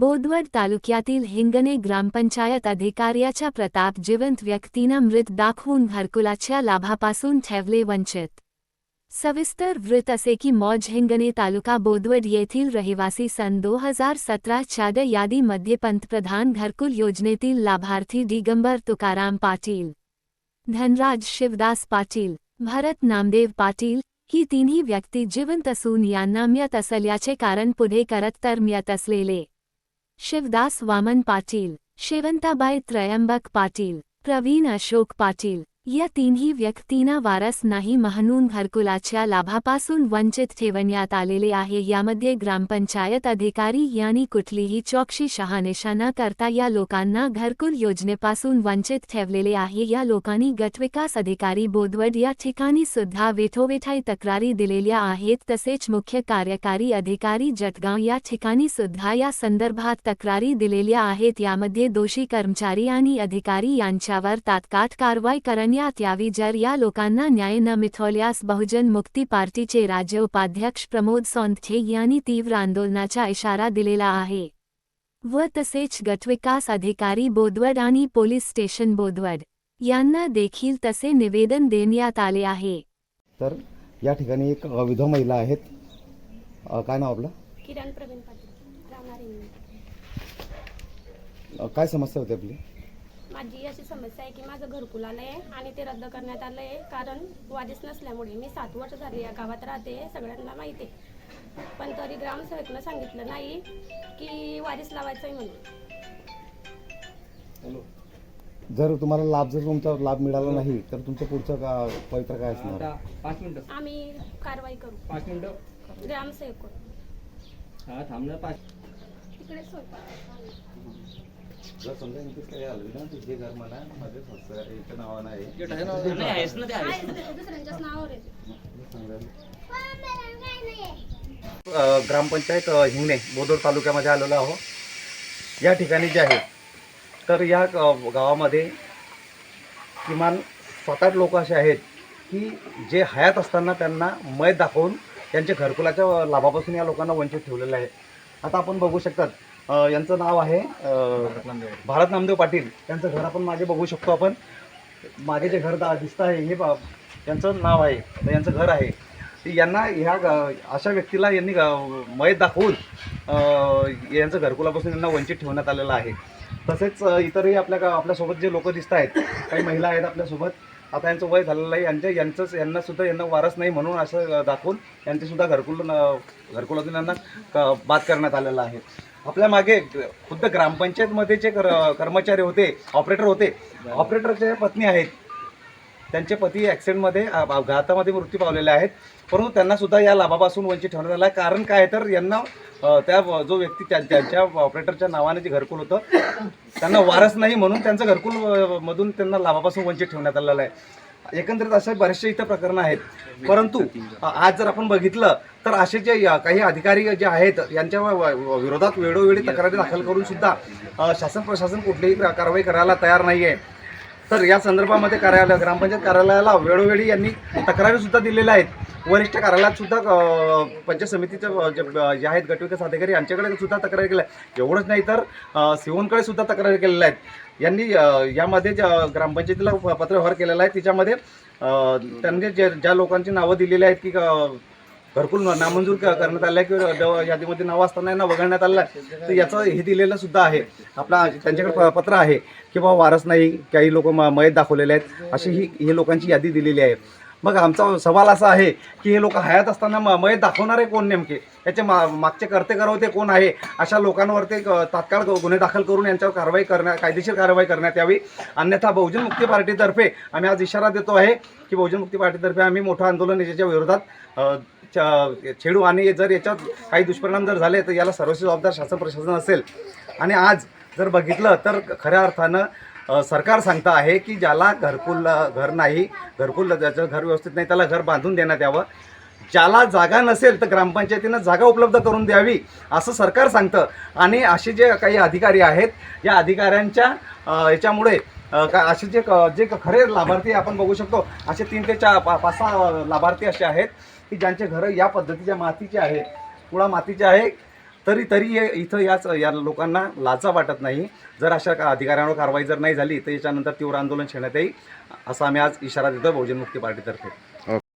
बोधवड तालुक्यातील हिंगणे ग्रामपंचायत अधिकाऱ्याच्या प्रताप जिवंत व्यक्तीनं मृत दाखवून घरकुलाच्या लाभापासून ठेवले वंचित. सविस्तर वृत्त असे की मौज हिंगणे तालुका बोधवड येथील रहिवासी सन दो हजार सतराच्या ड यादीमध्ये पंतप्रधान घरकुल योजनेतील लाभार्थी दिगंबर तुकाराम पाटील धनराज शिवदास पाटील भरत नामदेव पाटील ही तिन्ही व्यक्ती जिवंत असून यांना म्यत असल्याचे कारण पुढे करत तर म्यत असलेले शिवदास वामन पाटील शेवंताबाई त्रयंबक पाटील प्रवीण अशोक पाटील या तिन्ही व्यक्तींना वारस नाही म्हणून घरकुलाच्या लाभापासून वंचित ठेवण्यात आलेले आहे. यामध्ये ग्रामपंचायत अधिकारी यांनी कुठलीही चौकशी शहानिशा न करता या लोकांना घरकुल योजनेपासून वंचित ठेवलेले आहे. या लोकांनी गटविकास अधिकारी बोदवड या ठिकाणी सुद्धा वेठोवेठाई तक्रारी दिलेल्या आहेत. तसेच मुख्य कार्यकारी अधिकारी जटगाव या ठिकाणी सुद्धा या संदर्भात तक्रारी दिलेल्या आहेत. यामध्ये दोषी कर्मचारी आणि अधिकारी यांच्यावर तात्काळ कारवाई करण्यात यावी जर या लोकांना न्याय न मिळवल्यास बहुजन मुक्ती पार्टीचे राज्य उपाध्यक्ष प्रमोद सोंदखे यांनी तीव्र आंदोलनाचा इशारा दिलेला आहे. व तसेच गटविकास अधिकारी बोदवड आणि पोलीस स्टेशन बोदवड यांना देखील तसे निवेदन देण्यात आले आहे. तर या ठिकाणी एक विधवा महिला आहेत. काय नाव आपलं? किरण प्रवीण पाटील काय समस्या होती आपली? माझी अशी समस्या आहे की माझं घरकुल आलं आहे आणि ते रद्द करण्यात आलं आहे कारण वारीस नसल्यामुळे मी सात वर्ष झाली या गावात राहते हे सगळ्यांना माहिती आहे. पण तरी ग्रामसेवकनं सांगितलं नाही की वारीस लावायचं आहे म्हणून जर तुम्हाला लाभ जर तुमचा लाभ मिळाला नाही तर तुमचं पुढचं का पवित्र काय असणार? दहा पाच मिनिटं. आम्ही कारवाई करू. पाच मिनिटं. ग्रामसेवक हा थांबणार पाच. इकडे जर समजा काही आलं ना? तुझे घर मला माझ्या नावानं आहे. नाही आहेस ना ते आहेस. आहे, दुसऱ्यांच्याच नावावर आहे अ, ग्रामपंचायत अ, हिंगणे बोदोड तालुक्यामध्ये आलेलो आहोत या ठिकाणी जे आहे तर या ग- गावामध्ये किमान सात आठ लोक असे आहेत की जे हयात असताना त्यांना मय दाखवून त्यांच्या घरकुलाच्या लाभापासून या लोकांना वंचित ठेवलेलं आहे. आता आपण बघू शकतात अ, यांचं नाव आहे अ, भारत नामदेव पाटील. यांचं घर आपण मागे बघू शकतो आपण. मागे जे घर दा दिसतं आहे हे बा- यांचं नाव आहे तर यांचं घर आहे. यांना ह्या ग- अशा व्यक्तीला यांनी ग- मयत दाखवून अ, यांचं घरकुलापासून यांना वंचित ठेवण्यात आलेलं आहे. तसेच अ, इतरही आपल्या गा- आपल्यासोबत जे लोक दिसत आहेत काही महिला आहेत आपल्यासोबत आता यांचं वय झालेलं आहे. यांच्या यांचंच यांना सुद्धा यांना वारस नाही म्हणून असं अ, दाखवून यांचे सुद्धा घरकुल अ, घरकुलातून यांना क- बाद करण्यात आलेलं आहे. आपल्या मागे खुद्द ग्रामपंचायतमध्ये जे कर कर्मचारी होते ऑपरेटर होते ऑपरेटरच्या पत्नी आहेत. त्यांचे पती ॲक्सिडेंटमध्ये घातामध्ये अपघातामध्ये मृत्यू पावलेले आहेत. परंतु त्यांना सुद्धा या लाभापासून वंचित ठेवण्यात आलं आहे. कारण काय आहे तर यांना त्या जो व्यक्ती त्या त्यांच्या ऑपरेटरच्या नावाने जे घरकुल होतं त्यांना वारस नाही म्हणून त्यांचं घरकुल मधून त्यांना लाभापासून वंचित ठेवण्यात आलेलं आहे. एकंदरीत असे बरेचसे इथं प्रकरणं आहेत. परंतु आज जर आपण बघितलं तर असे जे काही अधिकारी जे आहेत यांच्या विरोधात वेळोवेळी तक्रारी दाखल करून सुद्धा शासन प्रशासन कुठलीही कारवाई करायला तयार नाही आहे तर या संदर्भामध्ये कार्यालय ग्रामपंचायत कार्यालयाला वेळोवेळी यांनी तक्रारी सुद्धा दिलेल्या आहेत. वरिष्ठ कार्यालयात सुद्धा पंचायत समितीचे जे आहेत गटविकास अधिकारी यांच्याकडे सुद्धा तक्रार केल्या एवढंच नाही तर अ, सिओनकडे सुद्धा तक्रारी केलेल्या आहेत. यांनी यामध्ये ज्या ग्रामपंचायतीला पत्रव्यवहार केलेला आहे तिच्यामध्ये त्यांनी जे ज्या लोकांची नावं दिलेली आहेत की घरकुल नामंजूर क- करण्यात आलं आहे किंवा यादीमध्ये नावं असताना यांना वगळण्यात आलं आहे तर याचं हे दिलेलं सुद्धा आहे. आपला त्यांच्याकडे प- पत्र आहे की बाबा वारस नाही. काही लोक मयत दाखवलेले आहेत. अशी ही हे लोकांची यादी दिलेली आहे. मग आमचा सवाल असा आहे की हे लोक हयात असताना म- मयत दाखवणारे कोण नेमके? याचे मा मागचे करते करवते कोण आहे? अशा लोकांवर ते तात्काळ गुन्हे दाखल करून यांच्यावर कारवाई करण्या कायदेशीर कारवाई करण्यात यावी. अन्यथा बहुजन मुक्ती पार्टीतर्फे आम्ही आज इशारा देतो आहे की बहुजन मुक्ती पार्टीतर्फे आम्ही मोठं आंदोलन याच्या विरोधात च- छेडू. आणि जर याच्यात काही दुष्परिणाम जर झाले तर याला सर्वस्वी जबाबदार शासन प्रशासन असेल. आणि आज जर बघितलं तर खऱ्या अर्थानं सरकार सांगतं आहे की ज्याला घरकुल घर नाही घरकुल ज्याचं घर व्यवस्थित नाही त्याला घर बांधून देण्यात यावं. ज्याला जागा नसेल तर ग्रामपंचायतीनं जागा उपलब्ध करून द्यावी असं सरकार सांगतं. आणि असे जे काही अधिकारी आहेत या अधिकाऱ्यांच्या याच्यामुळे का असे जे क- जे खरे लाभार्थी आपण बघू शकतो असे तीन ते चार पा पाच सहा लाभार्थी असे आहेत की ज्यांचे घरं या पद्धतीच्या मातीचे आहेत कुळा मातीचे आहे तरी तरी हे इथं याच या लोकांना लाजा वाटत नाही. जर अशा का- अधिकाऱ्यांवर कारवाई जर नाही झाली तर याच्यानंतर तीव्र आंदोलन छेडण्यात येईल असा आम्ही आज इशारा देतो बहुजन मुक्ती पार्टीतर्फे.